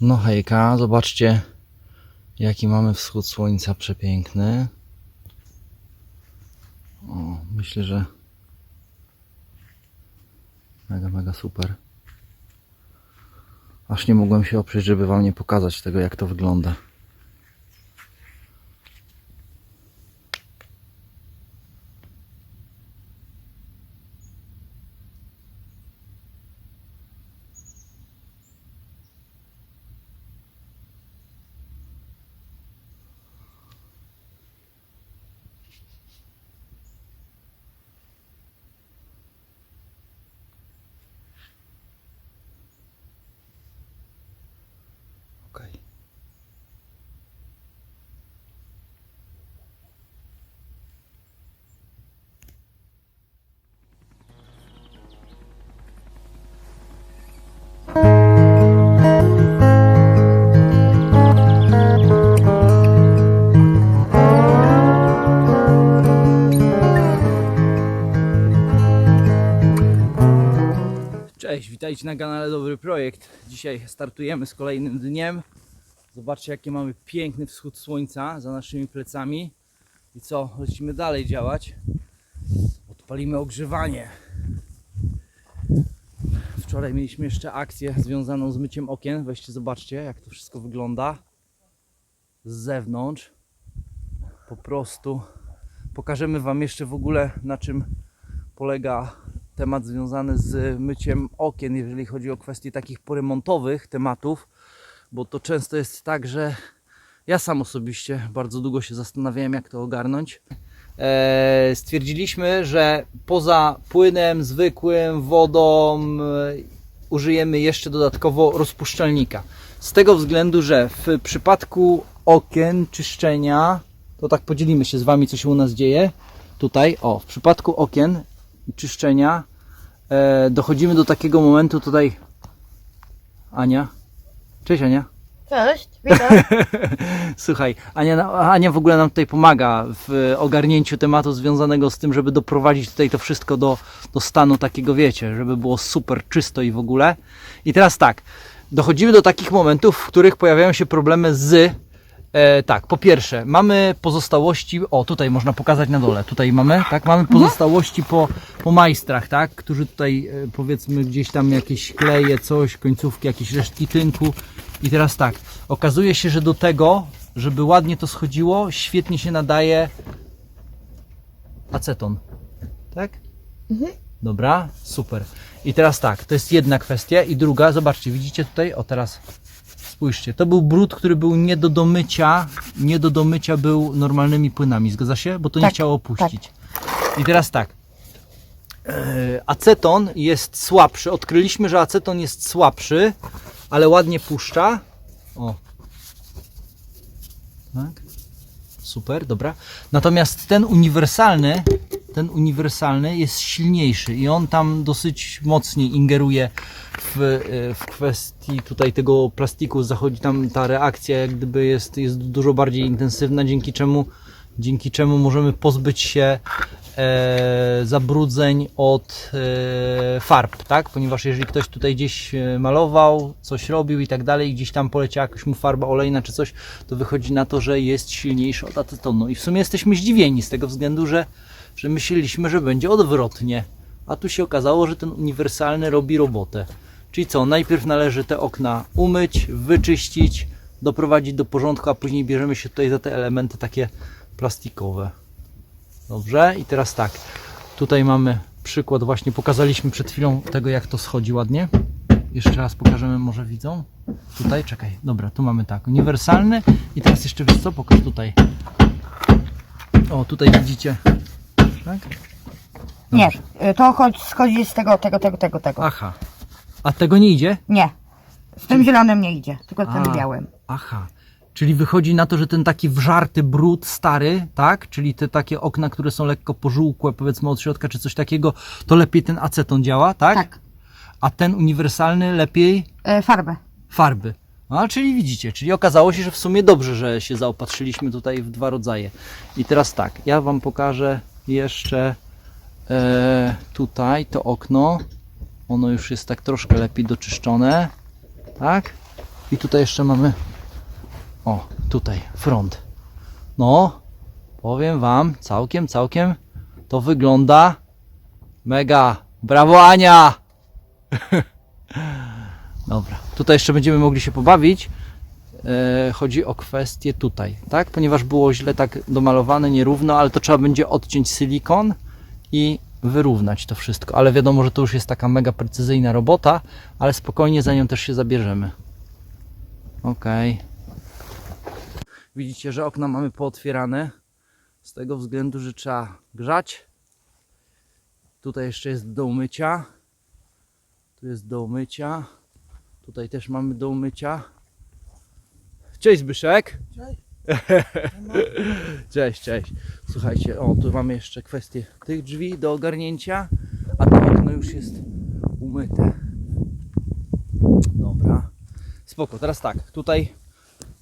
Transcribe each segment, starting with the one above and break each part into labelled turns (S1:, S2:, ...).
S1: No hejka, zobaczcie jaki mamy wschód słońca przepiękny. O, myślę, że mega, mega super. Aż nie mogłem się oprzeć, żeby wam nie pokazać tego, jak to wygląda. Cześć, witajcie na kanale Dobry Projekt. Dzisiaj startujemy z kolejnym dniem. Zobaczcie, jaki mamy piękny wschód słońca za naszymi plecami. I co, lecimy dalej działać. Odpalimy ogrzewanie. Wczoraj mieliśmy jeszcze akcję związaną z myciem okien. Weźcie, zobaczcie, jak to wszystko wygląda z zewnątrz. Po prostu pokażemy Wam jeszcze w ogóle, na czym polega temat związany z myciem okien, jeżeli chodzi o kwestie takich poremontowych tematów, bo to często jest tak, że ja sam osobiście bardzo długo się zastanawiałem, jak to ogarnąć. E, stwierdziliśmy, że poza płynem zwykłym, wodą, e, użyjemy jeszcze dodatkowo rozpuszczalnika. Z tego względu, że w przypadku okien, czyszczenia, to tak podzielimy się z Wami, co się u nas dzieje. Tutaj, o, w przypadku okien i czyszczenia e, dochodzimy do takiego momentu tutaj. Ania. Cześć Ania.
S2: Cześć, witam.
S1: Słuchaj, Ania, Ania w ogóle nam tutaj pomaga w ogarnięciu tematu związanego z tym, żeby doprowadzić tutaj to wszystko do, do stanu takiego, wiecie, żeby było super czysto i w ogóle. I teraz tak, dochodzimy do takich momentów, w których pojawiają się problemy z. E, tak, po pierwsze, mamy pozostałości. O, tutaj można pokazać na dole. Tutaj mamy, tak, mamy pozostałości po, po majstrach, tak, którzy tutaj e, powiedzmy gdzieś tam jakieś kleje, coś, końcówki, jakieś resztki tynku. I teraz tak, okazuje się, że do tego, żeby ładnie to schodziło, świetnie się nadaje aceton. Tak? Dobra, super. I teraz tak, to jest jedna kwestia. I druga, zobaczcie, widzicie tutaj? O, teraz spójrzcie. To był brud, który był nie do domycia. Nie do domycia był normalnymi płynami. Zgadza się? Bo to nie
S2: Tak,
S1: chciało opuścić. I teraz tak. E, Aceton jest słabszy. Odkryliśmy, że aceton jest słabszy, ale ładnie puszcza. O. Tak. Super, dobra. Natomiast ten uniwersalny, ten uniwersalny jest silniejszy i on tam dosyć mocniej ingeruje w, e, w kwestii tutaj tego plastiku. Zachodzi tam ta reakcja, jak gdyby jest, jest dużo bardziej intensywna, dzięki czemu, dzięki czemu możemy pozbyć się e, zabrudzeń od e, farb, tak? Ponieważ jeżeli ktoś tutaj gdzieś e, malował, coś robił i tak dalej, gdzieś tam poleciała jakaś mu farba olejna czy coś, to wychodzi na to, że jest silniejszy od acetonu. I w sumie jesteśmy zdziwieni z tego względu, że, że myśleliśmy, że będzie odwrotnie. A tu się okazało, że ten uniwersalny robi robotę. Czyli co, najpierw należy te okna umyć, wyczyścić, doprowadzić do porządku, a później bierzemy się tutaj za te elementy takie plastikowe. Dobrze, i teraz tak. Tutaj mamy przykład, właśnie pokazaliśmy przed chwilą tego, jak to schodzi ładnie. Jeszcze raz pokażemy, może widzą. Tutaj, czekaj, dobra, tu mamy tak, uniwersalny i teraz jeszcze wiesz co, pokaż tutaj. O, tutaj widzicie, tak?
S2: Nie, y, to chodzi, schodzi z tego, tego, tego, tego, tego.
S1: Aha, a tego nie idzie?
S2: Nie, z tym zielonym nie idzie, tylko z tym
S1: A.
S2: białym.
S1: Aha. Czyli wychodzi na to, że ten taki wżarty brud stary, tak? Czyli te takie okna, które są lekko pożółkłe, powiedzmy od środka, czy coś takiego, to lepiej ten aceton działa, tak?
S2: Tak,
S1: A ten uniwersalny lepiej
S2: y, farbę.
S1: farby. No, czyli widzicie, czyli okazało się, że w sumie dobrze, że się zaopatrzyliśmy tutaj w dwa rodzaje. I teraz tak, ja Wam pokażę jeszcze e, tutaj to okno. Ono już jest tak troszkę lepiej doczyszczone. Tak? I tutaj jeszcze mamy. O, tutaj, front. No, powiem Wam, całkiem, całkiem to wygląda mega. Brawo, Ania! Dobra, tutaj jeszcze będziemy mogli się pobawić. E, chodzi o kwestię tutaj, tak? Ponieważ było źle tak domalowane, nierówno, ale to trzeba będzie odciąć silikon i wyrównać to wszystko. Ale wiadomo, że to już jest taka mega precyzyjna robota, ale spokojnie za nią też się zabierzemy. Okej. Widzicie, że okna mamy pootwierane z tego względu, że trzeba grzać. Tutaj jeszcze jest do umycia. Tu jest do umycia. Tutaj też mamy do umycia. Cześć Zbyszek.
S3: Cześć.
S1: Cześć, cześć. Słuchajcie, o tu mamy jeszcze kwestię tych drzwi do ogarnięcia, a to okno już jest umyte. Dobra. Spoko, teraz tak, tutaj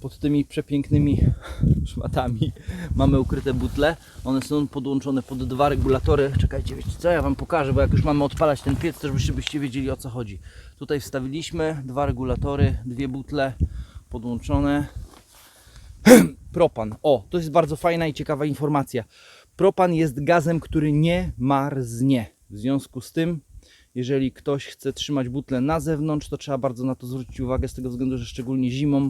S1: pod tymi przepięknymi szmatami mamy ukryte butle. One są podłączone pod dwa regulatory. Czekajcie, wiecie co, ja Wam pokażę, bo jak już mamy odpalać ten piec, też byście, byście wiedzieli o co chodzi. Tutaj wstawiliśmy dwa regulatory, dwie butle podłączone. Propan. O, to jest bardzo fajna i ciekawa informacja. Propan jest gazem, który nie marznie. W związku z tym, jeżeli ktoś chce trzymać butlę na zewnątrz, to trzeba bardzo na to zwrócić uwagę z tego względu, że szczególnie zimą,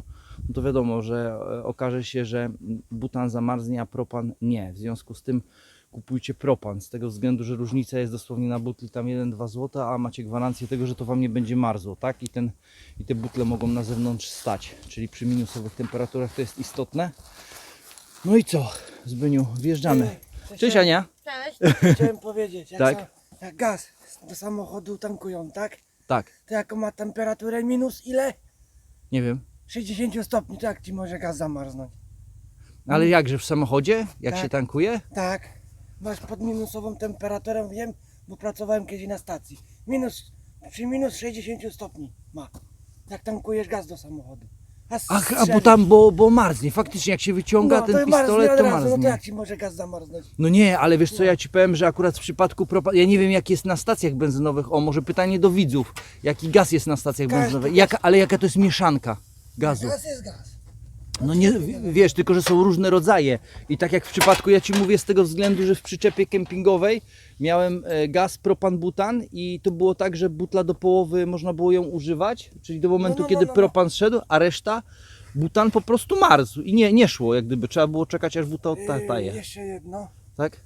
S1: no to wiadomo, że e, okaże się, że butan zamarznie, a propan nie. W związku z tym kupujcie propan, z tego względu, że różnica jest dosłownie na butli tam 1-2 zł, a macie gwarancję tego, że to Wam nie będzie marzło, tak? I, ten, I te butle mogą na zewnątrz stać, czyli przy minusowych temperaturach to jest istotne. No i co, Zbyniu, wjeżdżamy. Cześć Ania.
S2: Cześć.
S3: Chciałem powiedzieć, jak,
S1: Tak.
S3: za, jak gaz do samochodu tankują, tak?
S1: Tak,
S3: To jaką ma temperaturę minus ile?
S1: nie wiem.
S3: 60 stopni, to jak ci może gaz zamarznąć?
S1: Ale jakże w samochodzie? Jak
S3: Tak.
S1: się tankuje?
S3: Tak. Masz pod minusową temperaturę, wiem, bo pracowałem kiedyś na stacji. Minus, przy minus 60 stopni ma. Jak tankujesz gaz do samochodu. A,
S1: Ach, a bo
S3: strzelisz.
S1: tam, bo, bo marznie. Faktycznie jak się wyciąga
S3: no,
S1: ten
S3: marznie
S1: pistolet,
S3: od
S1: to
S3: razu, No to
S1: marznie.
S3: jak ci może gaz zamarznąć?
S1: No nie, ale wiesz co, ja ci powiem, że akurat w przypadku propa... Ja nie wiem jak jest na stacjach benzynowych. O, może pytanie do widzów. Jaki gaz jest na stacjach
S3: Każdy
S1: benzynowych? Jaka, ale jaka to jest mieszanka gazu?
S3: Gaz jest gaz.
S1: No nie, wiesz, tylko że są różne rodzaje. I tak jak w przypadku, ja ci mówię z tego względu, że w przyczepie kempingowej miałem e, gaz propan-butan i to było tak, że butla do połowy można było ją używać, czyli do momentu,
S3: no, no,
S1: kiedy
S3: no, no.
S1: propan szedł, a reszta butan po prostu marzł i nie, nie szło, jak gdyby trzeba było czekać aż buta
S3: Yy,
S1: odtaje.
S3: jeszcze jedno.
S1: Tak?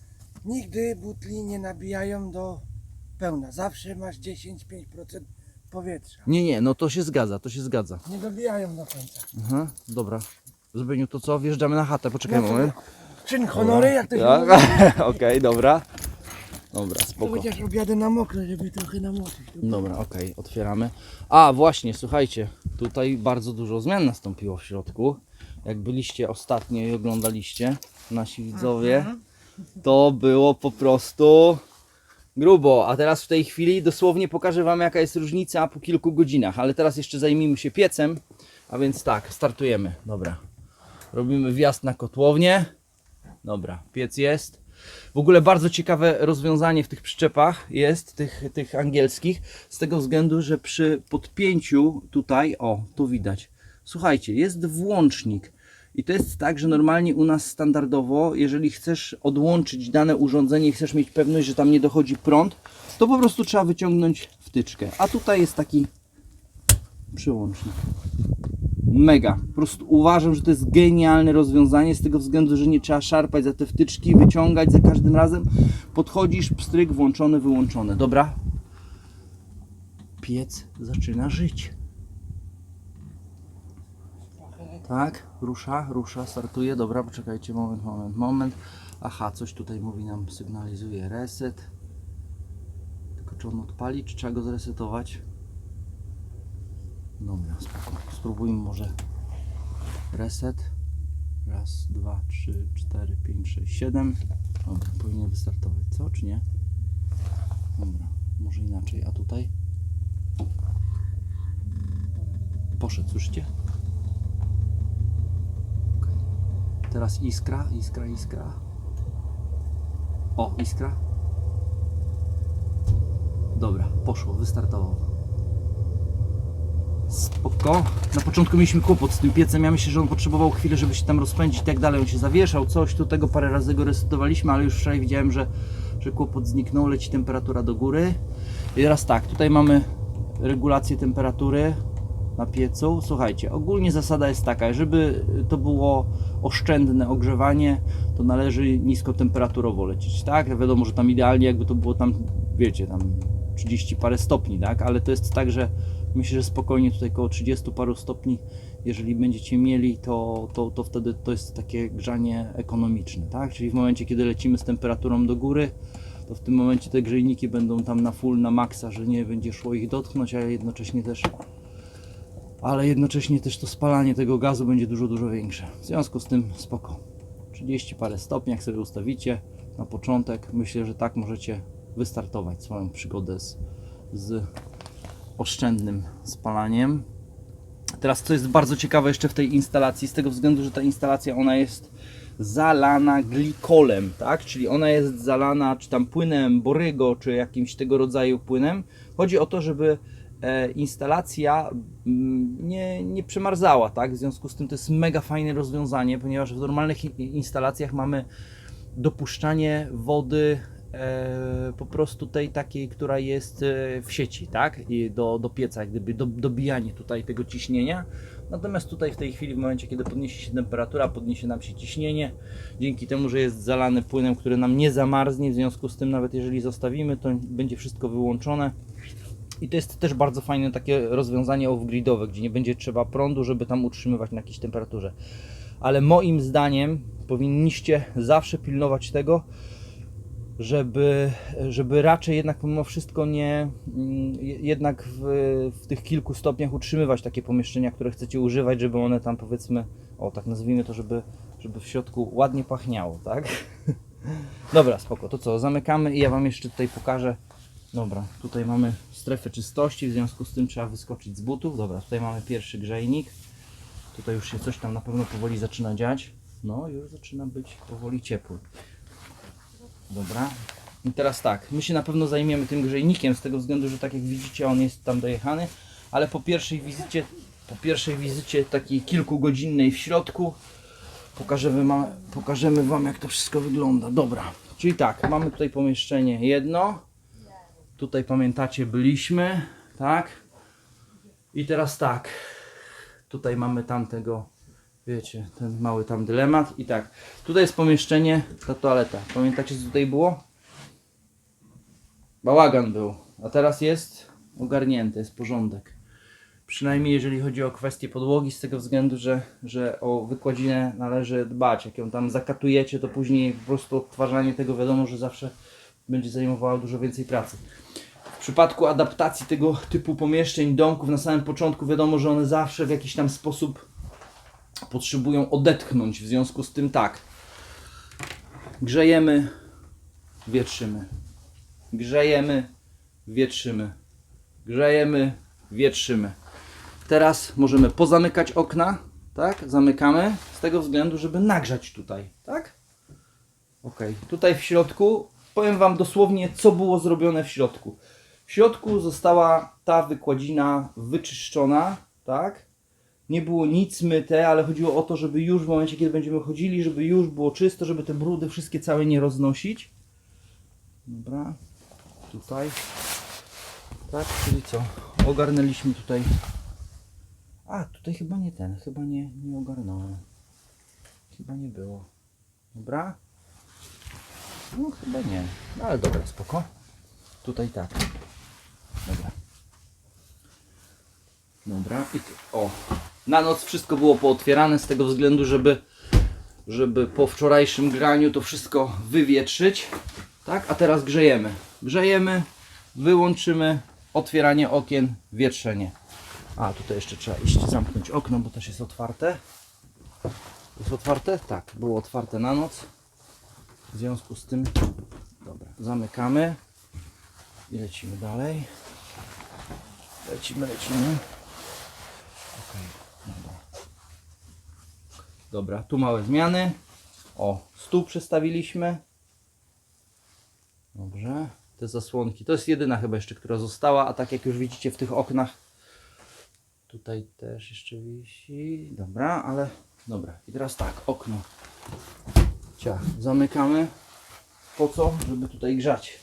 S3: Nigdy butli nie nabijają do pełna. Zawsze masz 10-5% powietrza.
S1: Nie, nie, no to się zgadza, to się zgadza.
S3: Nie dobijają do końca.
S1: Aha, dobra. Zbyniu, to co? Wjeżdżamy na chatę, poczekaj
S3: No to
S1: moment.
S3: Czyn honory, jak to się
S1: Tak?
S3: mówi.
S1: Okej, dobra. Dobra,
S3: To
S1: spoko.
S3: chociaż objadę na mokro, żeby trochę namoczyć.
S1: Dobra, okej, otwieramy. A właśnie, słuchajcie, tutaj bardzo dużo zmian nastąpiło w środku. Jak byliście ostatnio i oglądaliście, nasi widzowie, to było po prostu grubo. A teraz w tej chwili dosłownie pokażę Wam, jaka jest różnica po kilku godzinach. Ale teraz jeszcze zajmijmy się piecem. A więc tak, startujemy. Dobra. Robimy wjazd na kotłownię. Dobra, piec jest. W ogóle bardzo ciekawe rozwiązanie w tych przyczepach jest, tych, tych angielskich, z tego względu, że przy podpięciu tutaj, o, tu widać, słuchajcie, jest włącznik. I to jest tak, że normalnie u nas standardowo, jeżeli chcesz odłączyć dane urządzenie i chcesz mieć pewność, że tam nie dochodzi prąd, to po prostu trzeba wyciągnąć wtyczkę. A tutaj jest taki przyłącznik. Mega. Po prostu uważam, że to jest genialne rozwiązanie z tego względu, że nie trzeba szarpać za te wtyczki, wyciągać za każdym razem. Podchodzisz, pstryk, włączone, wyłączone. Dobra. Piec zaczyna żyć. Tak, rusza, rusza, startuje. Dobra, poczekajcie, moment, moment, moment. Aha, coś tutaj mówi nam, sygnalizuje reset. Tylko czy on odpali, czy trzeba go zresetować? Dobra. Spróbujmy może reset. Raz, dwa, trzy, cztery, pięć, sześć, siedem. Dobra, powinien wystartować, co? Czy nie? Dobra, może inaczej. A tutaj? Poszedł, słyszycie? Teraz iskra, iskra, iskra. O, iskra. Dobra, poszło, wystartował. Spoko. Na początku mieliśmy kłopot z tym piecem. Ja myślę, że on potrzebował chwilę, żeby się tam rozpędzić i tak dalej. On się zawieszał, coś tu tego parę razy go resetowaliśmy, ale już wczoraj widziałem, że, że kłopot zniknął, leci temperatura do góry. I teraz tak, tutaj mamy regulację temperatury na piecu. Słuchajcie, ogólnie zasada jest taka, żeby to było oszczędne ogrzewanie, to należy niskotemperaturowo lecieć, tak? Wiadomo, że tam idealnie jakby to było tam, wiecie, tam 30 parę stopni, tak? Ale to jest tak, że myślę, że spokojnie tutaj około 30 paru stopni, jeżeli będziecie mieli, to, to, to wtedy to jest takie grzanie ekonomiczne, tak? Czyli w momencie, kiedy lecimy z temperaturą do góry, to w tym momencie te grzejniki będą tam na full, na maksa, że nie będzie szło ich dotknąć, ale jednocześnie też ale jednocześnie też to spalanie tego gazu będzie dużo, dużo większe. W związku z tym spoko. 30 parę stopni, jak sobie ustawicie na początek, myślę, że tak możecie wystartować swoją przygodę z, z oszczędnym spalaniem. Teraz co jest bardzo ciekawe jeszcze w tej instalacji, z tego względu, że ta instalacja ona jest zalana glikolem, tak? Czyli ona jest zalana czy tam płynem borygo, czy jakimś tego rodzaju płynem. Chodzi o to, żeby instalacja mm, nie, nie przemarzała, tak? W związku z tym to jest mega fajne rozwiązanie, ponieważ w normalnych instalacjach mamy dopuszczanie wody e, po prostu tej takiej, która jest e, w sieci, tak? I do, do pieca, jak gdyby do, dobijanie tutaj tego ciśnienia. Natomiast tutaj w tej chwili, w momencie kiedy podniesie się temperatura, podniesie nam się ciśnienie, dzięki temu, że jest zalany płynem, który nam nie zamarznie, w związku z tym nawet jeżeli zostawimy, to będzie wszystko wyłączone. I to jest też bardzo fajne takie rozwiązanie off-gridowe, gdzie nie będzie trzeba prądu, żeby tam utrzymywać na jakiejś temperaturze. Ale moim zdaniem powinniście zawsze pilnować tego, żeby, żeby raczej jednak pomimo wszystko nie, mm, je- jednak w, w tych kilku stopniach utrzymywać takie pomieszczenia, które chcecie używać, żeby one tam powiedzmy, o tak nazwijmy to, żeby, żeby w środku ładnie pachniało, tak? Dobra, spoko, to co, zamykamy i ja Wam jeszcze tutaj pokażę. Dobra, tutaj mamy strefę czystości, w związku z tym trzeba wyskoczyć z butów. Dobra, tutaj mamy pierwszy grzejnik. Tutaj już się coś tam na pewno powoli zaczyna dziać. No, już zaczyna być powoli ciepły. Dobra. I teraz tak, my się na pewno zajmiemy tym grzejnikiem z tego względu, że tak jak widzicie on jest tam dojechany, ale po pierwszej wizycie, po pierwszej wizycie takiej kilkugodzinnej w środku pokażemy, pokażemy Wam jak to wszystko wygląda. Dobra, czyli tak, mamy tutaj pomieszczenie jedno, tutaj pamiętacie byliśmy, tak? I teraz tak, tutaj mamy tamtego, wiecie, ten mały tam dylemat i tak, tutaj jest pomieszczenie, ta toaleta, pamiętacie co tutaj było? Bałagan był, a teraz jest ogarnięty, jest porządek. Przynajmniej jeżeli chodzi o kwestię podłogi, z tego względu, że, że o wykładzinę należy dbać. Jak ją tam zakatujecie, to później po prostu odtwarzanie tego wiadomo, że zawsze będzie zajmowało dużo więcej pracy. W przypadku adaptacji tego typu pomieszczeń, domków na samym początku wiadomo, że one zawsze w jakiś tam sposób potrzebują odetchnąć. W związku z tym tak, grzejemy, wietrzymy. Grzejemy, wietrzymy. Grzejemy, wietrzymy. Teraz możemy pozamykać okna, tak? Zamykamy z tego względu, żeby nagrzać tutaj, tak? Ok, tutaj w środku powiem Wam dosłownie, co było zrobione w środku. W środku została ta wykładzina wyczyszczona, tak? Nie było nic myte, ale chodziło o to, żeby już w momencie, kiedy będziemy chodzili, żeby już było czysto, żeby te brudy wszystkie całe nie roznosić. Dobra, tutaj. Tak, czyli co? Ogarnęliśmy tutaj. A, tutaj chyba nie ten, chyba nie, nie ogarnąłem. Chyba nie było. Dobra? No chyba nie. No, ale dobra, spoko. Tutaj tak. Dobra. Dobra, i o. Na noc wszystko było pootwierane z tego względu, żeby, żeby po wczorajszym graniu to wszystko wywietrzyć. Tak, a teraz grzejemy. Grzejemy, wyłączymy otwieranie okien, wietrzenie. A, tutaj jeszcze trzeba iść zamknąć okno, bo też jest otwarte. Jest otwarte? Tak, było otwarte na noc. W związku z tym, dobra, zamykamy i lecimy dalej. Lecimy, lecimy. Okej, dobra. Dobra, tu małe zmiany. O, stół przestawiliśmy. Dobrze. Te zasłonki. To jest jedyna chyba jeszcze, która została, a tak jak już widzicie w tych oknach, Tutaj też jeszcze wisi. Dobra, ale dobra. I teraz tak, okno. Ciach, zamykamy. Po co? Żeby tutaj grzać.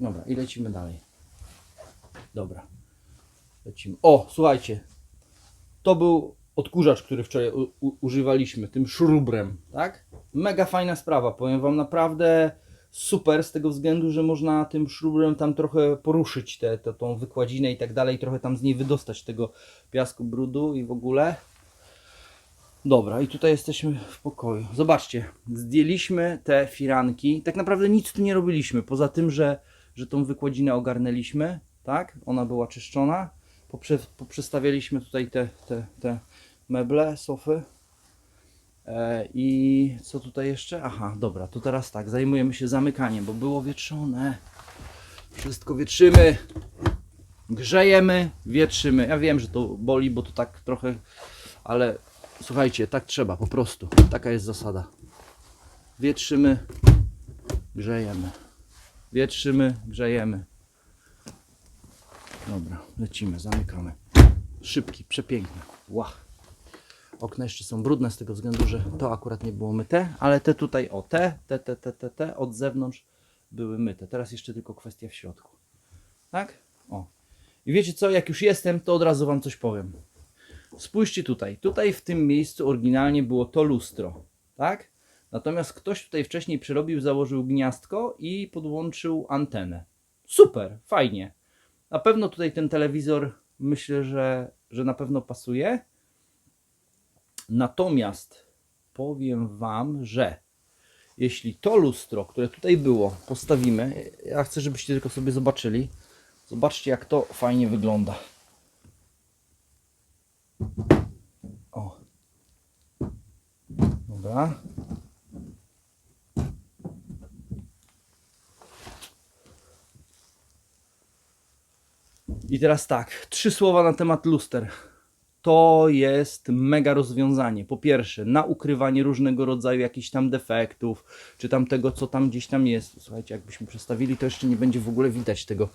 S1: Dobra, i lecimy dalej. Dobra. Lecimy. O, słuchajcie. To był odkurzacz, który wczoraj używaliśmy, tym szrubrem, tak? Mega fajna sprawa, powiem Wam, naprawdę super z tego względu, że można tym szrubrem tam trochę poruszyć tę te, tą wykładzinę i tak dalej, trochę tam z niej wydostać tego piasku, brudu i w ogóle. Dobra, i tutaj jesteśmy w pokoju. Zobaczcie, zdjęliśmy te firanki. Tak naprawdę nic tu nie robiliśmy, poza tym, że, że tą wykładzinę ogarnęliśmy, tak? Ona była czyszczona. Poprze, poprzestawialiśmy tutaj te, te, te meble, sofy. E, I co tutaj jeszcze? Aha, dobra, to teraz tak, zajmujemy się zamykaniem, bo było wietrzone. Wszystko wietrzymy, grzejemy, wietrzymy. Ja wiem, że to boli, bo to tak trochę, ale słuchajcie, tak trzeba, po prostu. Taka jest zasada. Wietrzymy, grzejemy. Wietrzymy, grzejemy. Dobra, lecimy, zamykamy. Szybki, przepiękny. Łach. Okna jeszcze są brudne z tego względu, że to akurat nie było myte, ale te tutaj, o te, te, te, te, te, te od zewnątrz były myte. Teraz jeszcze tylko kwestia w środku. Tak? O. I wiecie co, jak już jestem, to od razu Wam coś powiem. Spójrzcie tutaj. Tutaj w tym miejscu oryginalnie było to lustro. Tak? Natomiast ktoś tutaj wcześniej przerobił, założył gniazdko i podłączył antenę. Super, fajnie. Na pewno tutaj ten telewizor myślę, że, że na pewno pasuje. Natomiast powiem Wam, że jeśli to lustro, które tutaj było, postawimy, ja chcę, żebyście tylko sobie zobaczyli. Zobaczcie, jak to fajnie wygląda. Dobra. I teraz tak, trzy słowa na temat luster. To jest mega rozwiązanie. Po pierwsze, na ukrywanie różnego rodzaju jakichś tam defektów, czy tam tego, co tam gdzieś tam jest. Słuchajcie, jakbyśmy przestawili, to jeszcze nie będzie w ogóle widać tego,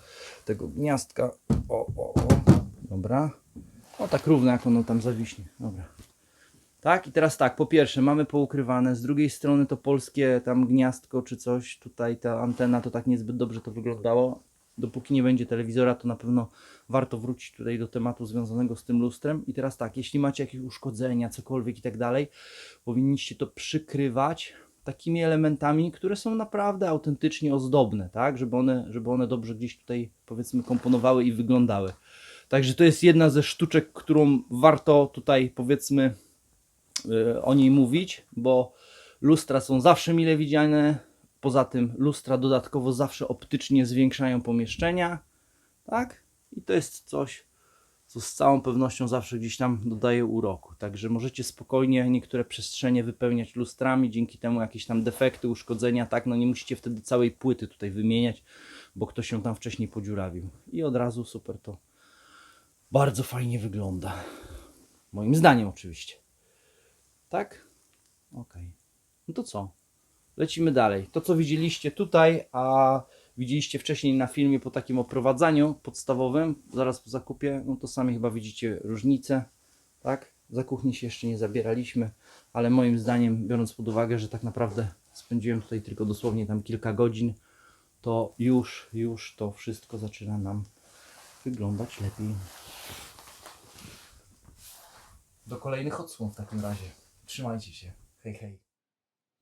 S1: tego gniazdka. O, o, o. Dobra. O, tak równo, jak ono tam zawiśnie. Dobra. Tak, i teraz tak, po pierwsze mamy poukrywane, z drugiej strony to polskie tam gniazdko czy coś, tutaj ta antena to tak niezbyt dobrze to wyglądało. Dopóki nie będzie telewizora, to na pewno warto wrócić tutaj do tematu związanego z tym lustrem. I teraz tak, jeśli macie jakieś uszkodzenia, cokolwiek i tak dalej, powinniście to przykrywać takimi elementami, które są naprawdę autentycznie ozdobne, tak, żeby one, żeby one dobrze gdzieś tutaj powiedzmy komponowały i wyglądały. Także to jest jedna ze sztuczek, którą warto tutaj powiedzmy o niej mówić, bo lustra są zawsze mile widziane. Poza tym lustra dodatkowo zawsze optycznie zwiększają pomieszczenia, tak? I to jest coś, co z całą pewnością zawsze gdzieś tam dodaje uroku. Także możecie spokojnie niektóre przestrzenie wypełniać lustrami, dzięki temu jakieś tam defekty, uszkodzenia, tak? No nie musicie wtedy całej płyty tutaj wymieniać, bo ktoś się tam wcześniej podziurawił. I od razu super to bardzo fajnie wygląda. Moim zdaniem oczywiście. Tak? Okej. No to co? Lecimy dalej. To, co widzieliście tutaj, a widzieliście wcześniej na filmie po takim oprowadzaniu podstawowym, zaraz po zakupie, no to sami chyba widzicie różnicę, tak? Za kuchni się jeszcze nie zabieraliśmy, ale moim zdaniem, biorąc pod uwagę, że tak naprawdę spędziłem tutaj tylko dosłownie tam kilka godzin, to już, już to wszystko zaczyna nam wyglądać lepiej. Do kolejnych odsłon w takim razie. Trzymajcie się. Hej, hej.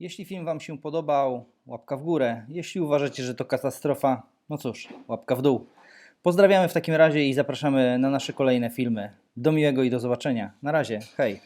S1: Jeśli film Wam się podobał, łapka w górę. Jeśli uważacie, że to katastrofa, no cóż, łapka w dół. Pozdrawiamy w takim razie i zapraszamy na nasze kolejne filmy. Do miłego i do zobaczenia. Na razie, hej.